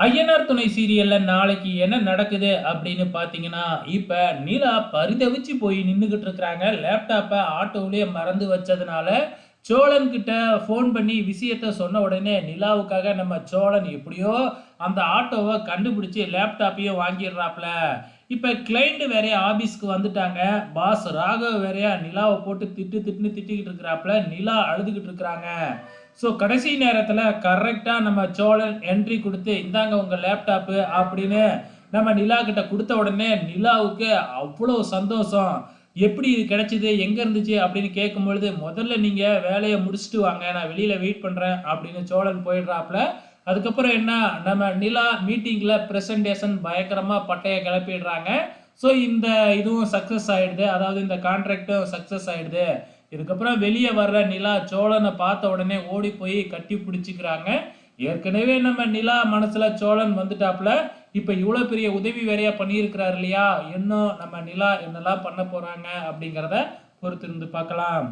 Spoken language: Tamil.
ஐயனார் துணை சீரியல்ல நாளைக்கு என்ன நடக்குது அப்படின்னு பார்த்தீங்கன்னா, இப்ப நிலா பரிதவிச்சு போய் நின்னுகிட்டு இருக்கிறாங்க. லேப்டாப்பை ஆட்டோவிலேயே மறந்து வச்சதுனால, சோழன் கிட்ட ஃபோன் பண்ணி விஷயத்த சொன்ன உடனே, நிலாவுக்காக நம்ம சோழன் எப்படியோ அந்த ஆட்டோவை கண்டுபிடிச்சி லேப்டாப்பையும் வாங்கிடுறாப்ல. இப்போ கிளையண்ட் வேறைய ஆபீஸ்க்கு வந்துட்டாங்க. பாஸ் ராகவ் வேறையா நிலாவை போட்டு திட்டு திட்டுன்னு திட்டிக்கிட்டு இருக்கிறாப்புல நிலா அழுதுகிட்டு இருக்கிறாங்க. ஸோ கடைசி நேரத்தில் கரெக்டாக நம்ம சோழன் என்ட்ரி கொடுத்து "இந்தாங்க உங்கள் லேப்டாப்பு" அப்படின்னு நம்ம நிலா கிட்ட கொடுத்த உடனே, நிலாவுக்கு அவ்வளோ சந்தோஷம். "எப்படி இது கிடைச்சிது எங்கே இருந்துச்சு?" அப்படின்னு கேட்கும்பொழுது, "முதல்ல நீங்கள் வேலையை முடிச்சுட்டு வாங்க. நான் வெளியில் வெயிட் பண்ணுறேன் அப்படின்னு சோழன் போயிடுறாப்புல அதுக்கப்புறம் என்ன, நம்ம நிலா மீட்டிங்கில் ப்ரெசன்டேஷன் பயங்கரமாக பட்டையை கிளப்பிடுறாங்க. ஸோ இந்த இதுவும் சக்ஸஸ் ஆகிடுது அதாவது இந்த கான்ட்ராக்டும் சக்ஸஸ் ஆகிடுது இதுக்கப்புறம் வெளியே வர்ற நிலா சோழனை பார்த்த உடனே ஓடி போய் கட்டி பிடிச்சிக்கிறாங்க ஏற்கனவே நம்ம நிலா மனசுல சோழன் வந்துட்டாப்புல இப்ப இவ்வளோ பெரிய உதவி வேறையா பண்ணியிருக்கிறாரு இல்லையா? இன்னும் நம்ம நிலா என்னெல்லாம் பண்ண போறாங்க அப்படிங்கிறத பொறுத்திருந்து பார்க்கலாம்.